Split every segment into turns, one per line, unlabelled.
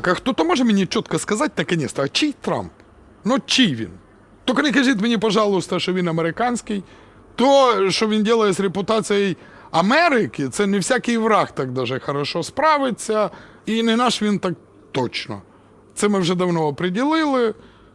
так, а хто-то може мені чітко сказати, наконець-то, а чий Трамп? Ну, чий він? Тільки не кажіть мені, пожалуйста, що він американський. То, що він робить з репутацією Америки, це не всякий враг так даже хорошо справиться, і не наш він так точно. Це ми вже давно оприділили.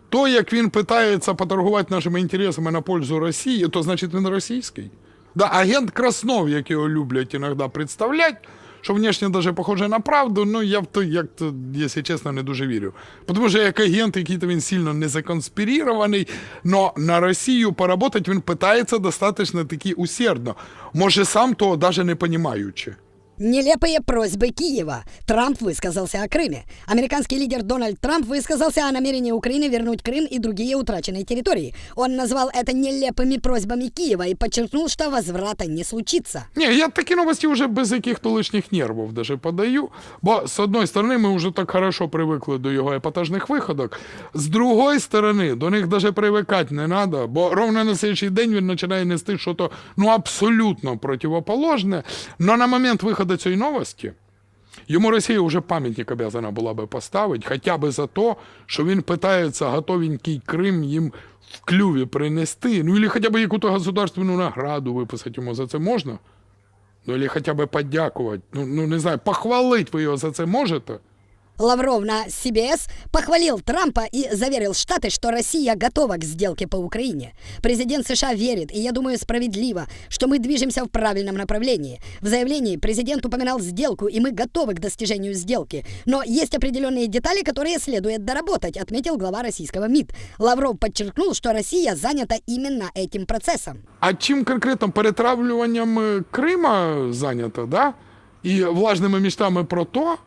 То, як він питається поторгувати нашими інтересами на пользу Росії, то значить він російський. Да, агент Краснов, як його люблять іноді представляти, що внешне даже похоже на правду, ну я в то, як то, якщо чесно, не дуже вірю. Тому що як агент, який то він сильно не законспірований, но на Росію поработать він питається достатньо таки усердно. Може, сам того навіть не понимаючи.
Нелепые просьбы Киева. Трамп высказался о Крыме. Американский лидер Дональд Трамп высказался о намерении Украины вернуть Крым и другие утраченные территории. Он назвал это нелепыми просьбами Киева и подчеркнул, что возврата не случится.
Ні, я такі новості вже без яких-то лишніх нервів даже подаю. Бо з одної сторони, ми вже так хорошо привикли до його епатажних виходок. З другої сторони, до них даже привикати не треба, бо ровно на слідчий день він починає нести щось ну абсолютно противоположне. Но на момент виходу цієї новості Йому Росія вже пам'ятник обязана була би поставити, хоча б за те, що він питається готовенький Крим їм в клюві принести, ну, или хоча б якусь государственну награду виписати йому за це можна? Ну, или хоча б подякувати, ну, ну не знаю, похвалити ви його за це можете?
Лавров на CBS похвалил Трампа и заверил Штаты, что Россия готова к сделке по Украине. Президент США верит, и я думаю справедливо, что мы движемся в правильном направлении. В заявлении президент упоминал сделку, и мы готовы к достижению сделки. Но есть определенные детали, которые следует доработать, отметил глава российского МИД. Лавров подчеркнул, что Россия занята именно этим процессом.
А чим конкретно перетравлюванням е, Крима зайнято, да? І влажними мечтами про то,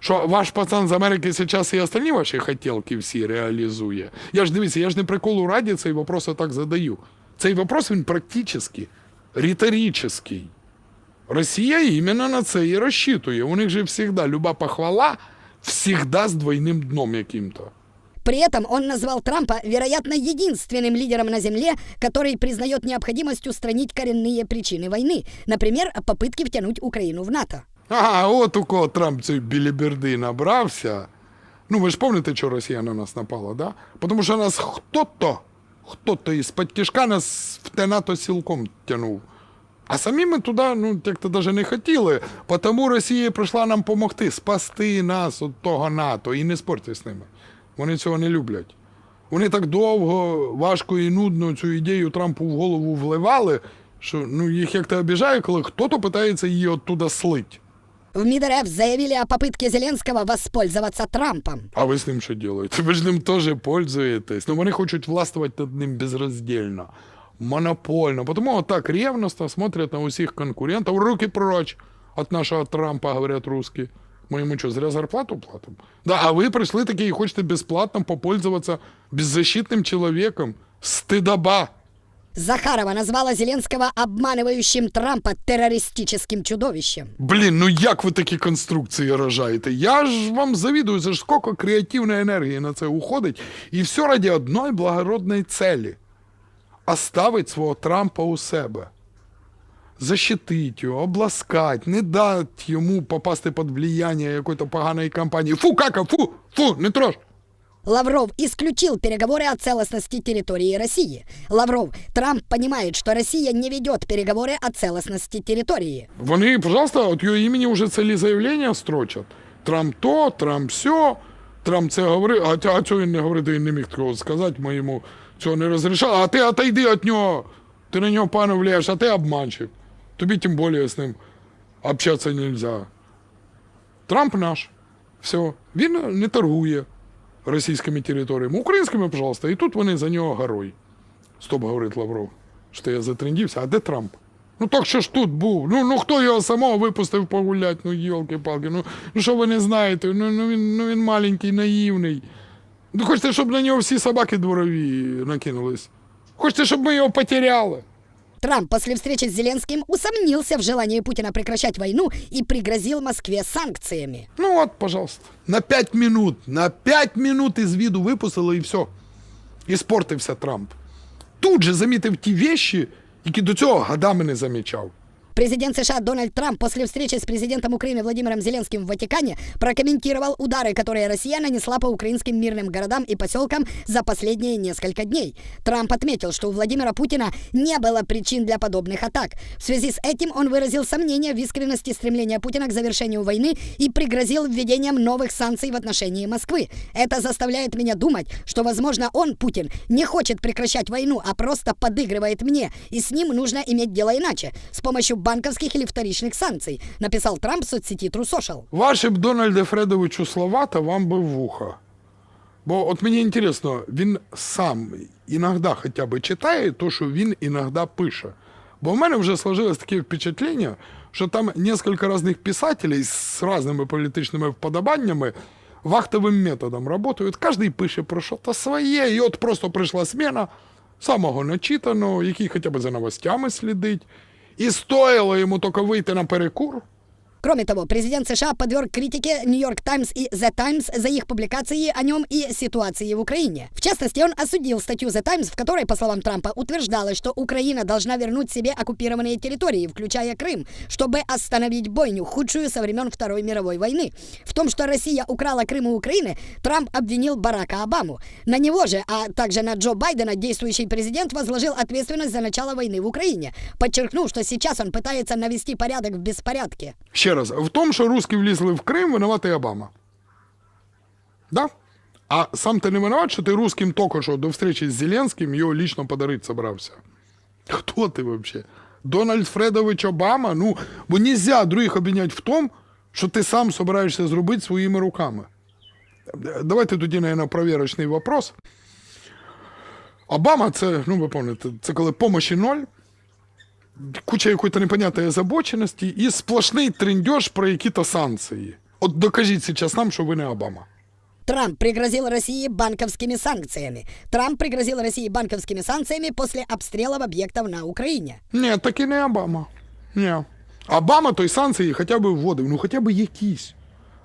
що ваш пацан з Америки зараз і остальні ваші хотілки всі реалізує. Я ж дивіться, я ж не приколу раді цей вопрос так задаю. Цей вопрос він практически риторичний. Росія іменно на це і розчитує. У них же завжди люба похвала завжди з двойним дном яким-то.
При этом он назвал Трампа, вероятно, единственным лидером на Земле, который признает необходимость устранить коренные причины войны, например, попытки втянуть Украину в НАТО.
Ага, от у кого Трамп цієї біліберди набрався. Ну, ви ж пам'ятаєте, що Росія на нас напала, да? Тому що нас хто-то, хто-то із-під нас в те НАТО сілком тянув. А самі ми туди, ну, як-то навіть не хотіли. Тому Росія прийшла нам допомогти, спасти нас від того НАТО і не спорти з ними. Вони цього не люблять. Вони так довго, важко і нудно цю ідею Трампу в голову вливали, що ну, їх як-то обіжає, коли хто-то питається її оттуда слить.
В МИД РФ заявили о попытке Зеленского воспользоваться Трампом.
А ви з ним що робите? Ви ж ним теж пользуєтесь. Ну вони хочуть властвувати над ним безроздільно, монопольно. Тому так ревностно смотрят на усіх конкурентів. Руки прочь от нашого Трампа, говорять русські. Ми йому що, зря зарплату платимо? Да, а ви прийшли такі і хочете безплатно попользоваться беззащитним чоловіком. Стидоба.
Захарова назвала Зеленского обманывающим Трампа террористическим чудовищем.
Блін, ну як ви такі конструкції рожаєте? Я ж вам завідую, за ж скільки креативної енергії на це уходить, і все ради одної благородної целі. Оставить свого Трампа у себе. Защитить його, обласкать, не дать йому попасти під влияння якоїсь поганої компанії. Фу, кака, фу, фу, не трожь.
Лавров исключил переговоры о целостности территории России. Лавров, Трамп понимает, что Россия не ведет переговоры о целостности территории.
Вони, пожалуйста, от його імені вже цілі заявлення строчать. Трамп то, Трамп сьо, Трамп це говорив, а, а цього він не говорив, він не міг такого сказати, ми йому цього не розрішали. А ти отойди від нього, ти на нього пану влияєш, а ти обманщик. Тобі тим більше з ним общатися не можна. Трамп наш. Все. Він не торгує російськими територіями. Українськими, пожалуйста, і тут вони за нього горой. Стоп, говорить Лавров, що я затрендівся, а де Трамп? Ну так що ж тут був? Ну, ну хто його самого випустив погулять? Ну, йолки-палки, ну, ну що ви не знаєте? Ну, ну, він, ну він маленький, наївний. Ну хочете, щоб на нього всі собаки дворові накинулись? Хочете, щоб ми його потеряли?
Трамп после встречи с Зеленским усомнился в желании Путина прекращать войну и пригрозил Москве санкциями.
Ну от, пожалуйста. На 5 минут, на 5 минут із віду випустили і все. І спортився Трамп. Тут же замітив ті вещі, які до цього годами не замічав.
Президент США Дональд Трамп после встречи с президентом Украины Владимиром Зеленским в Ватикане прокомментировал удары, которые Россия нанесла по украинским мирным городам и поселкам за последние несколько дней. Трамп отметил, что у Владимира Путина не было причин для подобных атак. В связи с этим он выразил сомнения в искренности стремления Путина к завершению войны и пригрозил введением новых санкций в отношении Москвы. Это заставляет меня думать, что, возможно, он, Путин, не хочет прекращать войну, а просто подыгрывает мне, и с ним нужно иметь дело иначе, с помощью банковских или вторичных санкций, написал Трамп в соцсети True Social.
Ваші б Дональде Фредовичу слова, та вам би вуха. Бо от мені інтересно, він сам іноді хоча б читає то, що він іноді пише. Бо в мене вже сложилось таке впечатлення, що там несколько різних писателей з різними політичними вподобаннями вахтовим методом працюють. Кожен пише про щось своє, і от просто прийшла смена самого начитаного, який хоча б за новостями слідить. І стоїло йому тільки вийти на перекур,
Кроме того, президент США подверг критике Нью-Йорк Таймс и The Times за их публикации о нем и ситуации в Украине. В частности, он осудил статью The Times, в которой, по словам Трампа, утверждалось, что Украина должна вернуть себе оккупированные территории, включая Крым, чтобы остановить бойню, худшую со времен Второй мировой войны. В том, что Россия украла Крым у Украины, Трамп обвинил Барака Обаму. На него же, а также на Джо Байдена, действующий президент возложил ответственность за начало войны в Украине, подчеркнув, что сейчас он пытается навести порядок в беспорядке.
Ще раз, в тому, що русські влізли в Крим, винуватий Обама. Да? А сам ти не винуват, що ти русским тільки що до встречі з Зеленським його лично подарити собрався. Хто ти взагалі? Дональд Фредович Обама? Ну, бо нельзя других обвинять в тому, що ти сам собираєшся зробити своїми руками. Давайте тоді, наверное, проверочний вопрос. Обама це, ну ви пам'ятаєте, це коли помощі ноль, куча якоїсь непонятної озабоченості і сплошний трендеж про які-то санкції. От докажіть зараз нам, що ви не Обама.
Трамп пригрозил России банковскими санкциями. Трамп пригрозил России банковскими санкциями после обстрелов объектов на Украине.
Ні, таки не Обама. Ні. Обама той санкції хоча б вводив, ну хоча б якісь.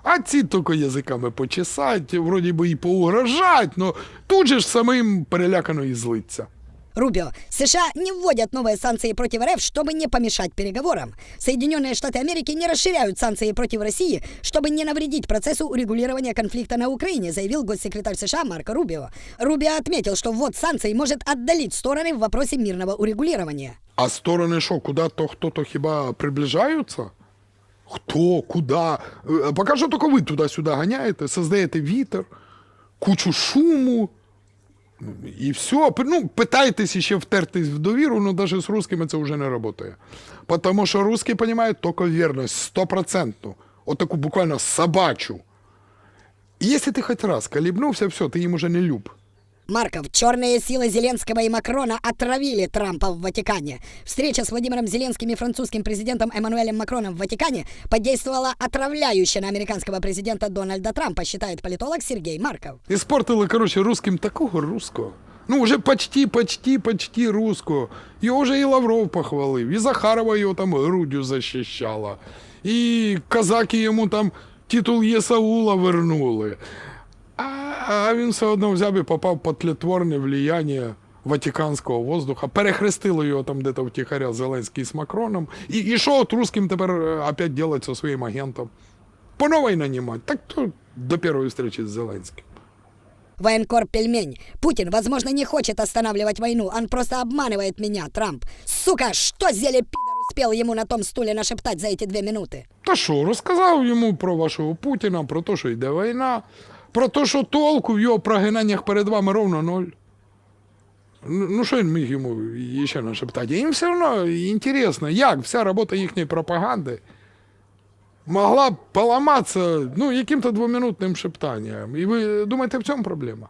А ці тільки язиками почесать, вроді би і поугрожать, но тут же ж самим перелякано і злиться.
Рубио, США не вводят новые санкции против РФ, чтобы не помешать переговорам. Соединенные Штаты Америки не расширяют санкции против России, чтобы не навредить процессу урегулирования конфликта на Украине, заявил госсекретарь США Марко Рубио. Рубио отметил, что ввод санкций может отдалить стороны в вопросе мирного урегулирования.
А сторони що, куди-то хто-то хіба приближаються? Хто, куди? Е, Поки що тільки ви туди-сюди ганяєте, создаєте вітер, кучу шуму. Ну, І все. Ну, питайтесь ще втертись в довіру, але навіть з русскими це вже не працює. Тому що русські розуміють тільки вірність, стопроцентну. Отаку буквально собачу. І якщо ти хоч раз колібнувся, все, ти їм уже не люб.
Марков, черные силы Зеленского и Макрона отравили Трампа в Ватикане. Встреча с Владимиром Зеленским и французским президентом Эммануэлем Макроном в Ватикане подействовала отравляюще на американского президента Дональда Трампа, считает политолог Сергей Марков.
Іспортили, коротше, русским такого русского. Ну, вже почти, почти, почти русского. Його вже і Лавров похвалив, і Захарова його там грудью защищала, і казаки йому там титул Єсаула вернули. А, а він все одно взяв і попав під тлетворне влияння Ватиканського воздуха. Перехрестили його там де-то втіхаря Зеленський з Макроном. І, і що от русским тепер е, опять делать со своїм агентом? По новой нанимать. Так то до первой встречи с Зеленским.
Военкор Пельмень. Путин, возможно, не хочет останавливать войну, он просто обманывает меня, Трамп. Сука, что зеле пидор успел ему на том стуле нашептать за эти две минуты?
Та що, розказав йому про вашого Путіна, про те, що йде війна, Про те, що толку в його прогинаннях перед вами ровно ноль. Ну, ну, що він міг йому ще нашептати? Їм все одно інтересно, як вся робота їхньої пропаганди могла б поламатися ну, яким-то двоминутним шептанням. І ви думаєте, в цьому проблема?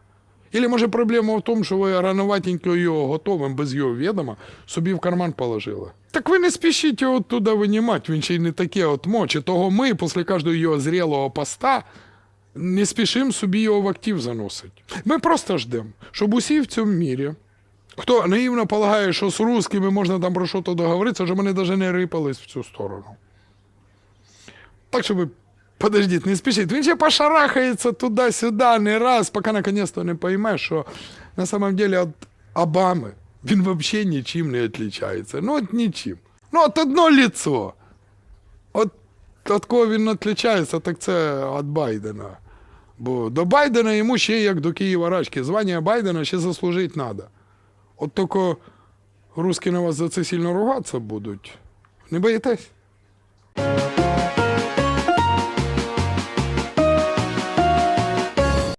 Или може проблема в тому, що ви рановатенько його готовим, без його відома, собі в карман положили. Так ви не спішіть його туди винімати, він ще й не таке от мочі. Того ми, після кожного його зрілого поста, не спішимо собі його в актив заносити. Ми просто ждемо, щоб усі в цьому мірі, хто наївно полагає, що з русскими можна там про щось договоритися, щоб вони навіть не рипались в цю сторону. Так що ви подождіть, не спішіть. Він ще пошарахається туди-сюди не раз, поки наконец-то не пойме, що на самом деле від Обами він взагалі нічим не відрізняється. Ну, от нічим. Ну, от одно лицо. От від кого він відрізняється, так це від Байдена. Бо до Байдена йому ще як до Києва рачки. Звання Байдена ще заслужити треба. От тільки русські на вас за це сильно ругатися будуть. Не боїтесь?